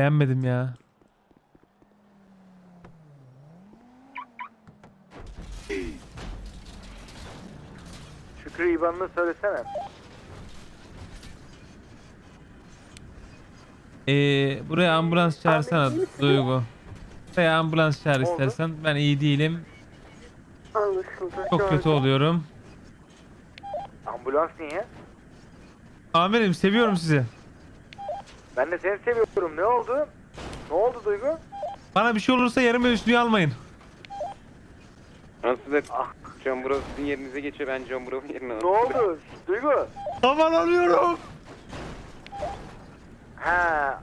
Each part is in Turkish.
Beğenmedim ya. Şükrü İban'ını söylesene. Ee, buraya ambulans çağırsana Duygu. Buraya ambulans çağır istersen. Ben iyi değilim. Anlaşıldı. Çok kötü oluyorum. Ambulans niye? Amirim seviyorum sizi. Ben de seni seviyorum. Ne oldu? Ne oldu Duygu? Bana bir şey olursa yerime üstüne almayın. Nasıl da Ah. Can Burak sizin yerinize geçiyor ben Can Burak'ın yerine Ne oldu? Duygu? Aman alıyorum. Ha.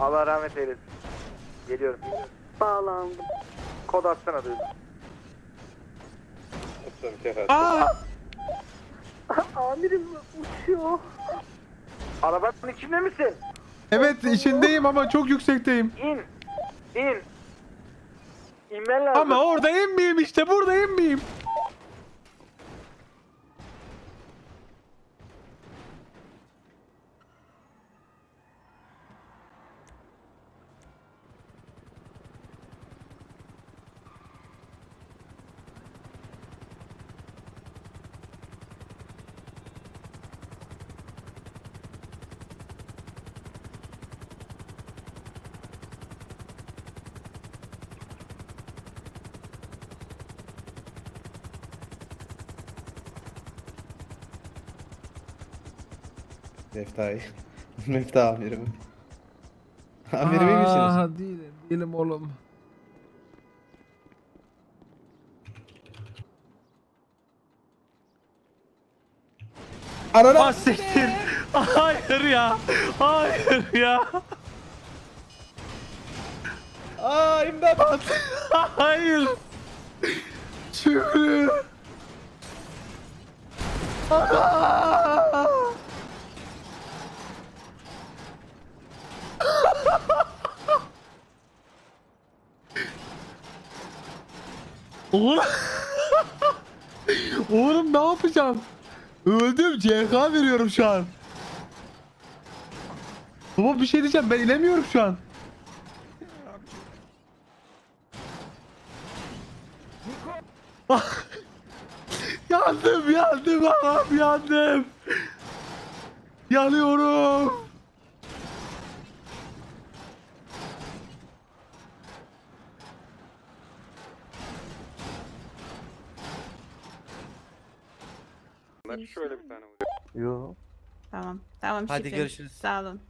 Allah rahmet eylesin. Geliyorum. Bağlandım. Kod atsana Duygu. Aa! Amirim uçuyor. Arabanın içinde misin? Evet içindeyim ama çok yüksekteyim. İn. İn. İnmen lazım. Ama orada inmeyeyim işte burada inmeyeyim. Mefta'yı. Mefta amirim. Amirim iyi misiniz? Aa, değilim, değilim oğlum. Anana! Ah siktir. Hayır ya. Hayır ya. Aa imdat! Hayır. Şükrü. Oğlum. Oğlum ne yapacağım? Öldüm. CK veriyorum şu an. Baba bir şey diyeceğim. Ben inemiyorum şu an. yandım yandım ağam yandım. Yanıyorum. Bak şöyle bir tane vurayım. Yo. Tamam. Tamam Hadi şefim. görüşürüz. Sağ olun.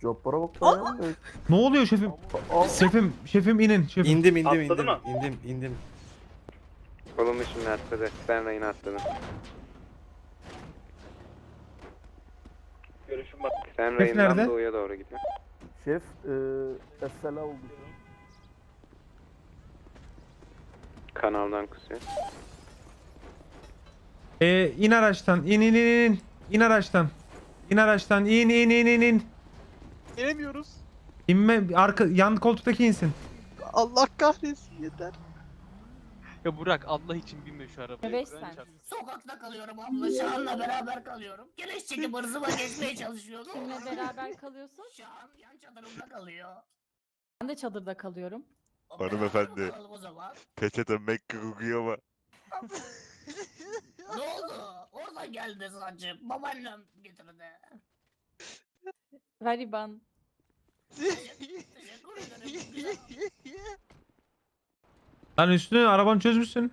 Jobbara bak! Ne oluyor şefim? Şefim, şefim inin. Şefim. İndim indim Atladı indim. mı? İndim indim. Kolumu şimdi atladı. Ben rayını atladım. Görüşüm bak. Sen nerede? rayından doğuya doğru gidiyor. Şef, eee SLA oldu. Kanaldan kusuyor. Ee, in araçtan. İn in in in. İn araçtan. İn araçtan. İn in in in in. Gelemiyoruz. İnme arka yan koltuktaki insin. Allah kahretsin yeter. Ya Burak Allah için binme şu arabaya. Beş Kur'an sen. Sokakta kalıyorum abla. Şahan'la beraber kalıyorum. Geleş çekip hırzıma geçmeye çalışıyordum. Kimle beraber kalıyorsun? Şahan yan çadırımda kalıyor. Ben de çadırda kalıyorum. Hanımefendi. O zaman. Peçete Mekke kokuyor ama. ne oldu? Oradan geldi saçım. Babaannem getirdi. Ver İban. Teşekkür ederim. Lan üstünü arabanı çözmüşsün.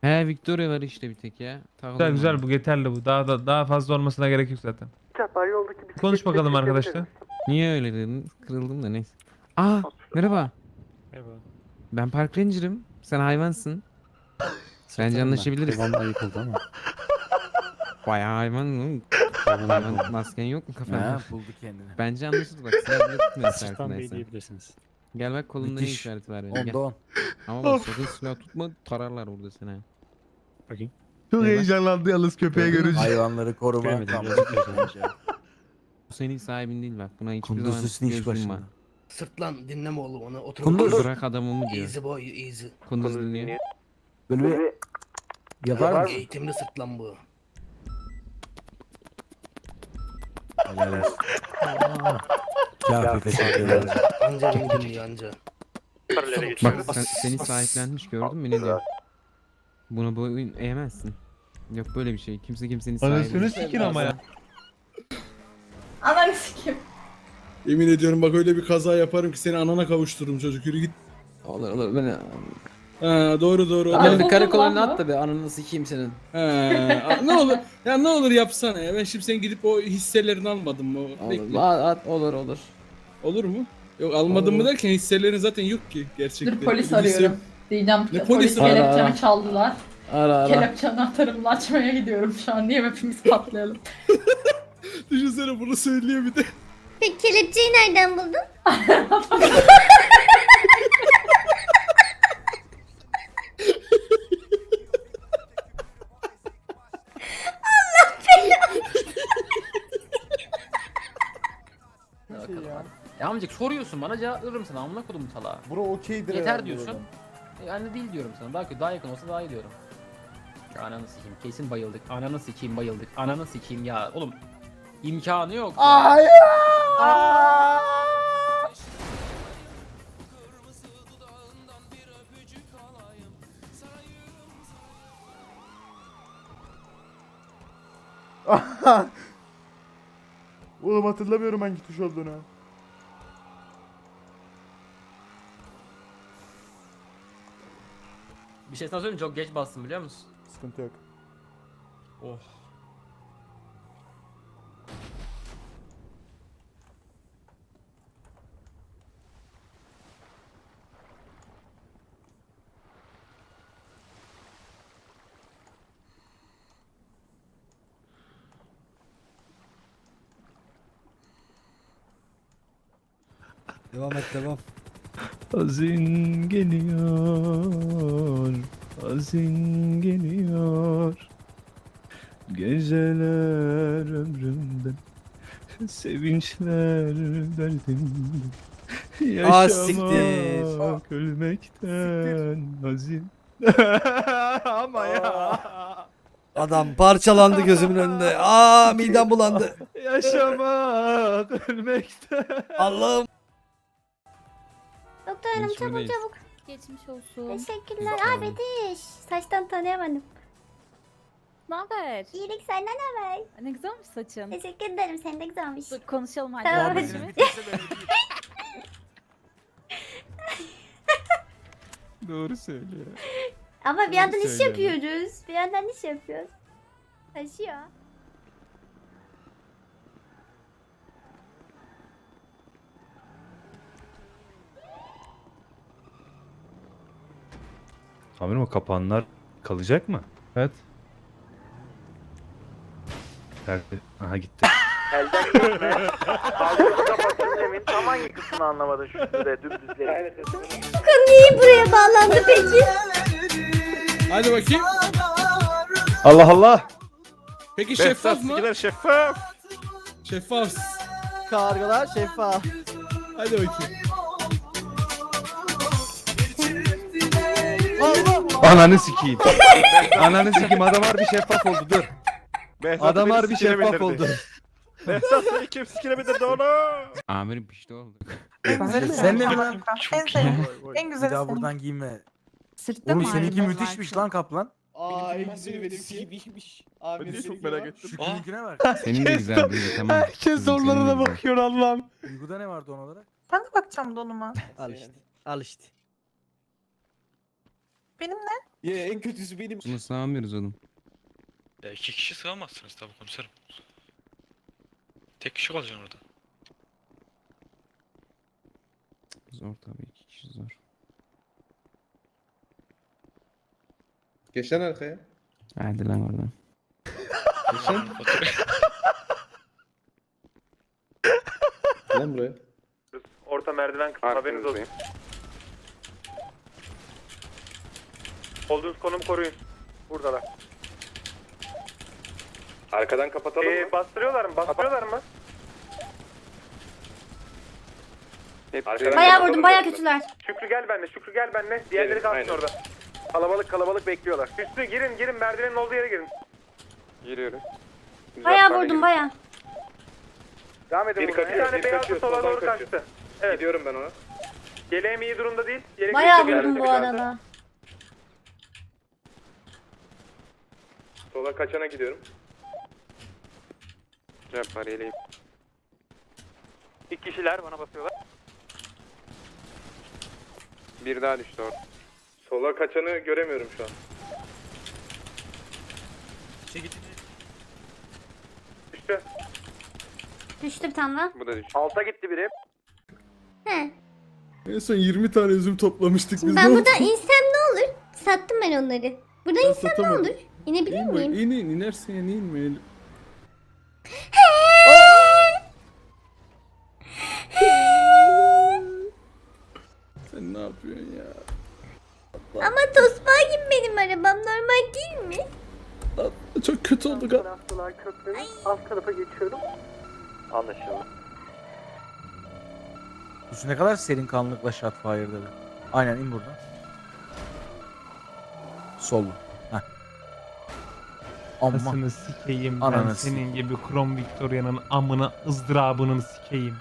He Victoria var işte bir tek ya. Güzel güzel bu yeterli bu. Daha da daha fazla olmasına gerek yok zaten. Çapar yoldaki bisiklet Konuş bakalım arkadaşlar. Niye öyle dedin? Kırıldım da neyse. Aa merhaba. Merhaba. Ben Park Ranger'ım. Sen hayvansın. Bence anlaşabiliriz. Hayvan yıkıldı ama. Bayağı hayvan hayvan masken yok mu kafanda? buldu kendini. Bence anlaşıldı bak. Silah bile tutmuyor farkındaysan. diyebilirsiniz. Gel bak kolunda ne Müthiş. işareti var benim. Gel. on. Ama bak sakın silah tutma tararlar burada seni. ha. Çok Ne var? heyecanlandı yalnız köpeği görünce. Hayvanları koruma. Bu senin sahibin değil bak. Buna hiçbir Kunduz zaman üstüne iş göz başında. yumma. Sırtlan dinleme oğlum onu. Otur. Kunduz. Bırak adamımı diyor. Easy boy easy. Kunduz dinliyor. Böyle bir yapar mısın? Eğitimli sırtlan bu. Helal olsun. Teşekkür ederim. Anca bildim ya anca. Bak sen, seni sahiplenmiş gördün mü ne diyor? Buna boyun eğemezsin. Yok böyle bir şey. Kimse kimsenin Anasını sahibi. sikin ama ya. Ananı sikim. Yemin ediyorum bak öyle bir kaza yaparım ki seni anana kavuştururum çocuk yürü git. Olur olur beni. Ha doğru doğru. Abi, Doğru. bir karakoluna at da be ananı sikeyim senin. Ha, ne olur ya ne olur yapsana ya ben şimdi sen gidip o hisselerini almadın mı? Bekle. at olur olur. Olur mu? Yok almadın mı derken hisselerin zaten yok ki gerçekten. Dur polis hisse- arıyorum. Diyeceğim Ne ki polisi? polis Ara, kelepçemi çaldılar. Ara Kelepçeni atarımla açmaya gidiyorum şu an. Niye hepimiz patlayalım? Düşünsene bunu söylüyor bir de. Peki kelepçeyi nereden buldun? Ya amcık soruyorsun bana cevap veririm sana amına kodum salağa. Bro okeydir Yeter diyorsun. Yani değil diyorum sana. Kötü daha yakın olsa daha iyi diyorum. Ya Ananı sikeyim kesin bayıldık. Ananı sikeyim bayıldık. Ananı sikeyim ya oğlum. imkanı yok. ya. Oğlum hatırlamıyorum hangi tuş olduğunu. Bir şey sana söyleyeyim çok geç bastım biliyor musun? Sıkıntı yok. Oh. Devam et devam. Azin geliyor, azin geliyor. Geceler ömrümden, sevinçler derdimden. Yaşamak ölmekten azin. ama ya. Adam parçalandı gözümün önünde. Aa midem bulandı. Yaşamak ölmekten. Allah'ım. Çabuk Görüşmedeyiz. çabuk. Geçmiş olsun. Teşekkürler. Aa Bediş. Saçtan tanıyamadım. Ne haber? İyilik senden ne haber? Ne güzelmiş saçın. Teşekkür ederim. Senin de güzelmiş. Dur konuşalım hadi. Tamam. Muhabbetimiz. Doğru söylüyor. Ama bir Doğru yandan iş söylüyorsun. yapıyoruz. Bir yandan iş yapıyoruz. Taşıyor. Amirim o kapanlar kalacak mı? Evet. Nerede? Aha gitti. Elden gitme. Demin. Hangi kısmını anlamadın şu süre dümdüzleri. Niye buraya bağlandı peki? Hadi bakayım. Allah Allah. Peki şeffaf mı? şeffaf. Şeffaf. Kargalar şeffaf. Hadi bakayım. Ananı sikeyim. Ananı sikeyim adam harbi şeffaf oldu dur. Adam harbi şeffaf oldu. Behzat seni kim sikilebilirdi onu? Amirim pişti oldu. Sen de mi lan? En sevdiğim. En Bir güzeli daha buradan giyme. Sırtta Oğlum mı seninki müthişmiş lan kaplan. Aa en güzeli benimki. Ben de çok merak ettim. Şükrünküne bak. Senin de güzel değil tamam. Herkes de zorlarına güzel. bakıyor Allah'ım. Duyguda ne vardı on olarak? Ben de bakacağım donuma. Al işte. Al işte. Benim ne? Ya en kötüsü benim. Bunu sığamıyoruz oğlum. Ya iki kişi sığamazsınız tabii komiserim. Tek kişi kalacaksın orada. Zor tabii iki kişi zor. Geç lan arkaya. Hadi lan oradan. Lan buraya. Orta merdiven kısmı haberiniz olsun. Olduğunuz konumu koruyun. Buradalar. Arkadan kapatalım Ee, bastırıyorlar mı? Bastırıyorlar mı? Arkadan Bayağı vurdum. Bayağı kötüler. Şükrü gel benimle. Şükrü gel benimle. Diğerleri Gelin, kalsın aynen. orada. Kalabalık kalabalık bekliyorlar. Üstü girin girin merdivenin olduğu yere girin. Giriyoruz. Bayağı vurdum bayağı. Devam edin Bir vurmaya. kaçıyor, Bir tane bir beyazlı kaçıyor, sola soldan doğru kaçıyor. kaçtı. Evet. Gidiyorum ben ona. Yeleğim iyi durumda değil. Yelek Bayağı vurdum bu yerde arada. Sola kaçana gidiyorum. Cevap var yeleğim. İki kişiler bana basıyorlar. Bir daha düştü orada. Sola kaçanı göremiyorum şu an. Düştü. Düştü bir tane daha. Bu da düştü. Alta gitti biri. He. En son 20 tane üzüm toplamıştık biz. Ben buradan insem ne olur? Sattım ben onları. Buradan Ben insem ne olur? İnebilir İn bak, miyim? in in inersin ya inme. Sen ne yapıyorsun ya? Ama Tosbağ'ım benim arabam normal değil mi? Çok kötü olduk ha. Taraftalar köprünün alt tarafa geçiyorum. Anlaşıldı. Ne kadar serin kanlılıkla Shotfire'da. Aynen in buradan. Sol. Heh. Amma. Anasını sikeyim ben Ananı senin gibi Krom Victoria'nın amına ızdırabının sikeyim.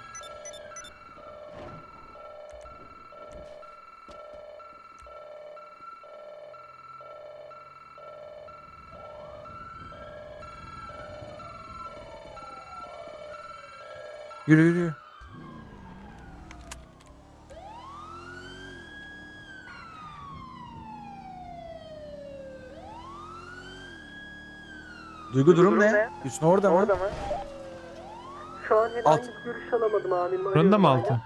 Yürü yürü Duygu durum durum ne? Hüsnü orada mı? Orada mı? Şu an herhangi Alt. bir görüş alamadım amirim. Fırında mı altı?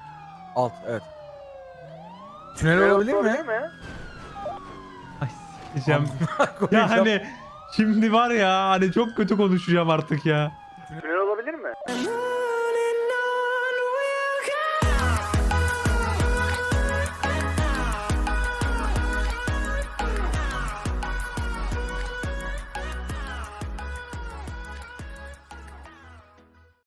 Alt evet. Tünel olabilir mi? Ay sikeceğim. ya hani şimdi var ya hani çok kötü konuşacağım artık ya. Tünel olabilir mi?